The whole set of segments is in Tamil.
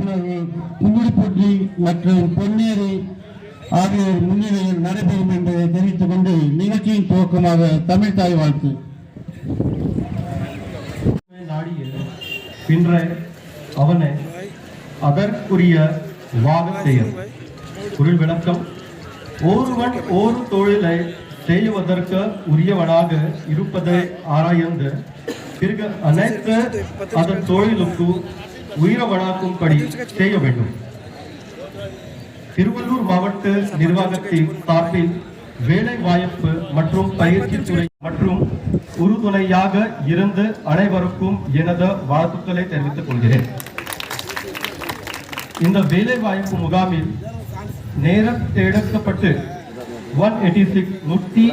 கும்மிடிப்பட்டி மற்றும் பொன்னேரி ஆகியோர் முன்னிலையில் நடைபெறும் என்பதை தெரிவித்துக் கொண்டு நிகழ்ச்சியின் துவக்கமாக தமிழ் தாய் வாழ்த்து. பின்ற அவனை அதற்குரிய வாக செயல். குரல் விளக்கம் ஒருவன் ஒரு தொழிலை செய்வதற்கு உரியவனாக இருப்பதை ஆராய்ந்து பிறகு அனைத்து அதன் தொழிலுக்கு உயிரவனாக்கும்படி செய்ய வேண்டும். திருவள்ளூர் மாவட்ட நிர்வாகத்தின் சார்பில் வேலை வாய்ப்பு மற்றும் பயிற்சி துறை மற்றும் உறுதுணையாக இருந்து அனைவருக்கும் எனது வாழ்த்துக்களை தெரிவித்துக் கொள்கிறேன். இந்த வேலை வாய்ப்பு முகாமில் நேரம் தேடப்பட்டு ஒன் எயிட்டி சிக்ஸ் நூற்றி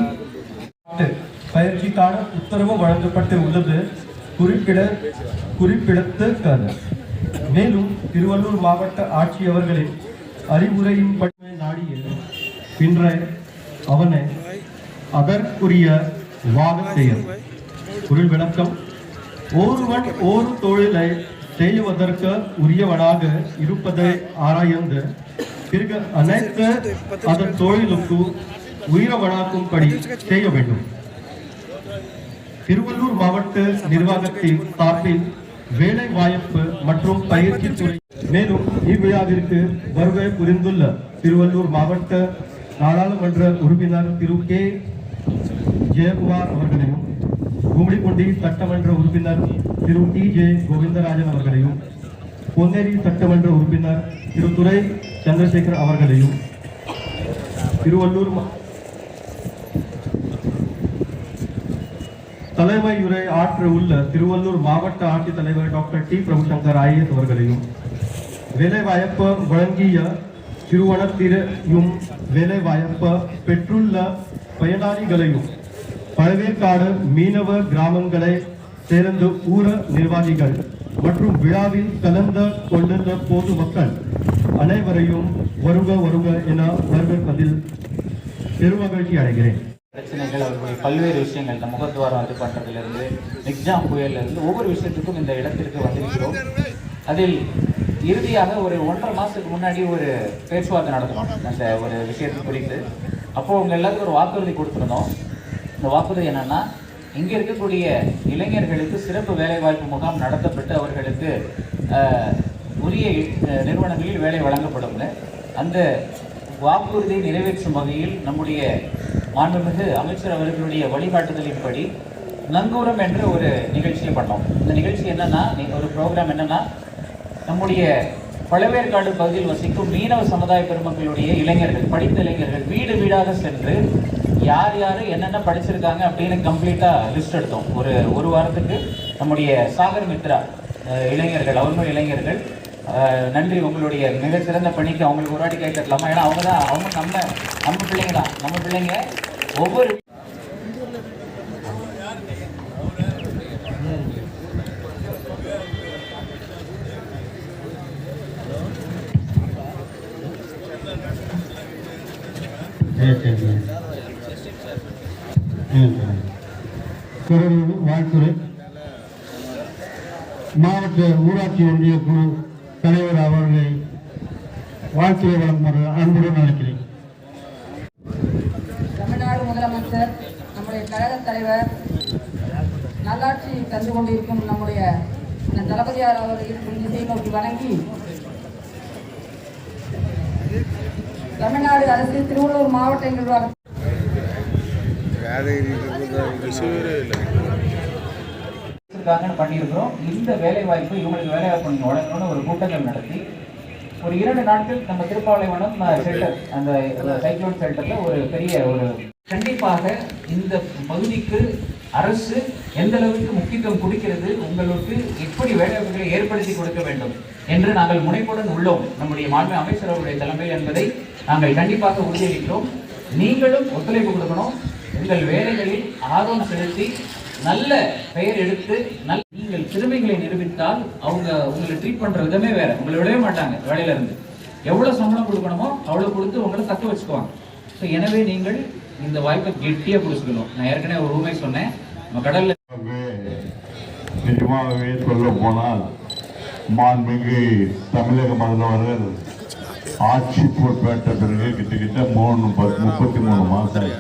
பயிற்சிக்கான உத்தரவு வழங்கப்பட்டு உள்ளது. குறிப்பிட குறிப்பிடத்தக்கது. மேலும் திருவள்ளூர் மாவட்ட ஆட்சியவர்களின் அறிவுரையின்படி நாடிய பின்ற அவனை அதற்குரிய வாக செயல் குரல் விளக்கம் ஒருவன் ஒரு தொழிலை செய்வதற்கு உரியவனாக இருப்பதை ஆராய்ந்து பிறகு அனைத்து அதன் தொழிலுக்கு உயிரவனாக்கும்படி செய்ய வேண்டும். திருவள்ளூர் மாவட்ட நிர்வாகத்தின் சார்பில் வேலை வாய்ப்பு மற்றும் பயிற்சி துறை. மேலும் இவ்விழாவிற்கு வருகை புரிந்துள்ள திருவள்ளூர் மாவட்ட நாடாளுமன்ற உறுப்பினர் திரு கே. ஜெயக்குமார் அவர்களையும் கும்மிடிப்பூண்டி சட்டமன்ற உறுப்பினர் திரு டி. ஜே. கோவிந்தராஜன் அவர்களையும் பொன்னேரி சட்டமன்ற உறுப்பினர் திரு துரை சந்திரசேகர் அவர்களையும் திருவள்ளூர் தலைமை உரை ஆற்ற உள்ள திருவள்ளூர் மாவட்ட ஆட்சித்தலைவர் டாக்டர் டி பிரபுசங்கர் ஐஏஎஸ் அவர்களையும் வேலைவாய்ப்பு வழங்கிய திருவனத்திரையும் வேலைவாய்ப்பு பெற்றுள்ள பயனாளிகளையும் பழவேற்காடு மீனவ கிராமங்களை சேர்ந்த ஊர நிர்வாகிகள் மற்றும் விழாவில் கலந்து கொண்டிருந்த பொதுமக்கள் அனைவரையும் வருக வருக என வரவேற்பதில் பெருமகிழ்ச்சி அடைகிறேன். விஷயங்கள் அவர்களுடைய பல்வேறு விஷயங்கள் இந்த முகத்துவாரம் வந்து பண்ணுறதுலேருந்து எக்ஸாம் புயல்லிருந்து ஒவ்வொரு விஷயத்துக்கும் இந்த இடத்திற்கு வந்திருக்கிறோம். அதில் இறுதியாக ஒரு ஒன்றரை மாதத்துக்கு முன்னாடி ஒரு பேச்சுவார்த்தை நடத்தணும் அந்த ஒரு விஷயத்தை குறித்து. அப்போது அவங்க எல்லாருக்கும் ஒரு வாக்குறுதி கொடுத்துருந்தோம். இந்த வாக்குறுதி என்னென்னா இங்கே இருக்கக்கூடிய இளைஞர்களுக்கு சிறப்பு வேலைவாய்ப்பு முகாம் நடத்தப்பட்டு அவர்களுக்கு உரிய நிறுவனங்களில் வேலை வழங்கப்படும்னு. அந்த வாக்குறுதியை நிறைவேற்றும் வகையில் நம்முடைய மாண்புமிகு அமைச்சர் அவர்களுடைய வழிகாட்டுதலின்படி நங்கூரம் என்ற ஒரு நிகழ்ச்சியை பண்ணோம். இந்த நிகழ்ச்சி என்னன்னா ஒரு ப்ரோக்ராம் என்னன்னா நம்முடைய பழவேற்காடு பகுதியில் வசிக்கும் மீனவ சமுதாய பெருமக்களுடைய இளைஞர்கள் படித்த இளைஞர்கள் வீடு வீடாக சென்று யார் யார் என்னென்ன படிச்சிருக்காங்க அப்படின்னு கம்ப்ளீட்டாக லிஸ்ட் எடுத்தோம். ஒரு ஒரு வாரத்துக்கு நம்முடைய சாகர் மித்ரா இளைஞர்கள் அவர்கள் இளைஞர்கள் நன்றி. உங்களுடைய மிகச்சிறந்த பணிக்கு அவங்களுக்கு ஒரு வாட்டி கை தட்டலாமா? ஏன்னா அவங்க தான் அவங்க நம்ம நம்ம பிள்ளைங்க தான். நம்ம பிள்ளைங்க ஒவ்வொரு வாழ்த்துறை. மாவட்ட ஊராட்சி ஒன்றிய குழு தலைவர் அவர்களை வாழ்த்துறை வழங்குமாறு அன்புடன் அழைக்கிறேன். தமிழ்நாடு முதலமைச்சர் நம்முடைய கழக தலைவர் நல்லாட்சி தந்து கொண்டிருக்கும் நம்முடைய தளபதியார் அவர்கள் திசை நோக்கி வணங்கி தமிழ்நாடு அரசு திருவள்ளூர் மாவட்ட நிர்வாகம் இருக்காங்கன்னு பண்ணியிருக்கிறோம். இந்த வேலைவாய்ப்பு இவங்களுக்கு வேலைவாய்ப்பு நீங்கள் வழங்கணும்னு ஒரு கூட்டங்கள் நடத்தி ஒரு இரண்டு நாட்கள் நம்ம திருப்பாலைவனம் ஷெல்டர் அந்த சைக்ளோன் ஷெல்டர்ல ஒரு பெரிய ஒரு கண்டிப்பாக இந்த பகுதிக்கு அரசு எந்த அளவுக்கு முக்கியத்துவம் கொடுக்கிறது உங்களுக்கு எப்படி வேலைவாய்ப்புகளை ஏற்படுத்தி கொடுக்க வேண்டும் என்று நாங்கள் முனைப்புடன் உள்ளோம். நம்முடைய மாண்பு அமைச்சர் அவருடைய தலைமையில் என்பதை நாங்கள் கண்டிப்பாக உறுதியளிக்கிறோம். நீங்களும் ஒத்துழைப்பு கொடுக்கணும். உங்கள் வேலைகளில் ஆர்வம் செலுத்தி நல்ல பெயர் எடுத்து நல்ல நீங்கள் திறமைகளை நிரூபித்தால் அவங்க உங்களை ட்ரீட் பண்ற விதமே வேற. உங்களை விடவே மாட்டாங்க வேலையில இருந்து எவ்வளவு சம்பளம் கொடுக்கணுமோ அவ்வளவு கொடுத்து உங்களை தக்க வச்சுக்குவாங்க. ஸோ எனவே நீங்கள் இந்த வாய்ப்பை கெட்டியா பிடிச்சிக்கணும் நான் ஏற்கனவே ஒரு ரூமை சொன்னேன். நம்ம கடல்ல நிஜமாகவே சொல்ல போனால் மாண்புமிகு தமிழக முதல்வர்கள் ஆட்சி பொறுப்பேற்ற பிறகு கிட்டத்தட்ட மூணு முப்பத்தி மூணு மாசம்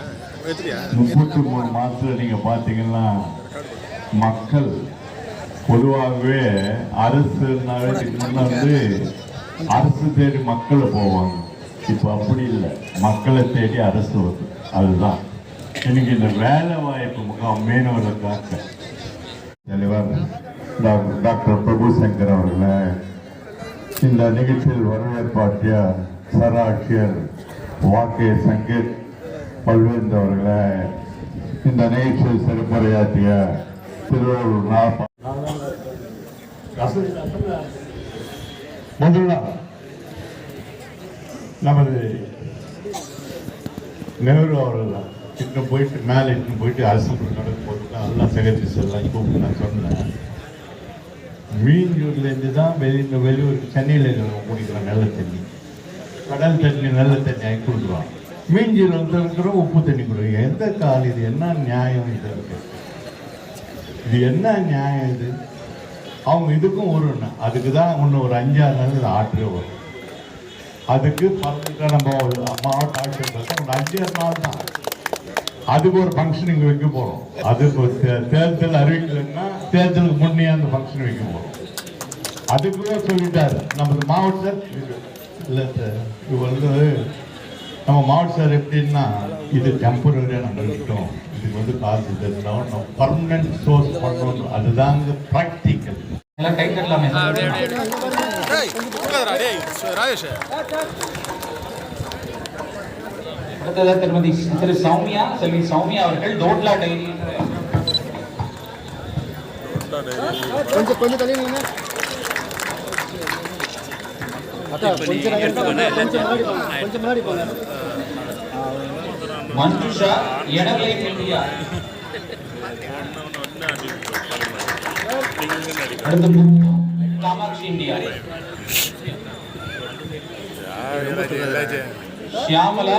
முப்பத்தி மூணு மாசத்துல நீங்க பாத்தீங்கன்னா மக்கள் பொதுவாகவே அரசுனாவே வந்து அரசு தேடி மக்களை போவாங்க. இப்போ அப்படி இல்லை. மக்களை தேடி அரசு வருது. அதுதான். இன்னைக்கு இந்த வேலை வாய்ப்பு முகாம் மீனவர்களுக்காக தெளிவாக டாக்டர் டாக்டர் பிரபு சங்கர் அவர்களை இந்த நிகழ்ச்சியில் வரவேற்பாற்றிய சராட்சியர் வாக்கே சங்கீத் பல்வேந்து அவர்களை இந்த நிகழ்ச்சியில் சிறப்புரையாற்றிய திருவள்ளூர் நாப்பா முதல்ல நமது நேரு அவர்கள் இன்னும் போயிட்டு மேலே இன்னும் போயிட்டு அரசு நடக்கும் போது எல்லாம் செக்ரட்டரிஸ் எல்லாம் கூப்பிட்டு நான் சொன்னேன். மீஞ்சூர்லேருந்து தான் வெளியில் வெளியூர் சென்னையில் குடிக்கிறோம் நல்ல தண்ணி. கடல் தண்ணி நல்ல தண்ணி ஆகி கொடுக்குறோம் மீஞ்சூர் வந்து உப்பு தண்ணி கொடுங்க. எந்த கால் இது? என்ன நியாயம் இது? இருக்கு இது என்ன நியாயம் இது? அவங்க இதுக்கும் ஒரு அதுக்கு தான் இன்னும் ஒரு அஞ்சாறு நாள் இது ஆற்றே வரும். அதுக்கு பர்மனெண்ட்டாக நம்ம ஒரு மாவட்ட ஆட்சியர் ஒரு அஞ்சாறு நாள் தான். அதுக்கு ஒரு ஃபங்க்ஷன் இங்கே வைக்க போகிறோம் அதுக்கு ஒரு தே- தேர்தல் அறிவிக்கலன்னா தேர்தலுக்கு முன்னே அந்த ஃபங்க்ஷன் வைக்க போகிறோம் அதுக்குள்ளே சொல்லிட்டாரு. நமது மாவட்ட இல்லை சார் இது வந்து நம்ம மாவட்ட சார் எப்படின்னா இது டெம்பரரியாக நம்ம இருக்கட்டும் இதுக்கு வந்து காசு தெரிஞ்சோம் நம்ம பர்மனன்ட் சோர்ஸ் பண்ணணும். அதுதாங்க ப்ராக்டிக்கல் எல்லாம் கை அடுத்ததாக திருமதி திரு சௌமியா செல்வி சௌமியா அவர்கள் தோட்லா டைரி கொஞ்சம் கொஞ்சம் நின்னு. அக்கா கொஞ்சம் நகர்ந்து வாங்க. கொஞ்சம் முன்னாடி போங்க கொஞ்சம் முன்னாடி போங்க மஞ்சுஷா எனலைட் இந்தியா அடுத்து Kamakshi India. Shyamala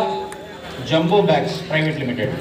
Jumbo Bags Private Limited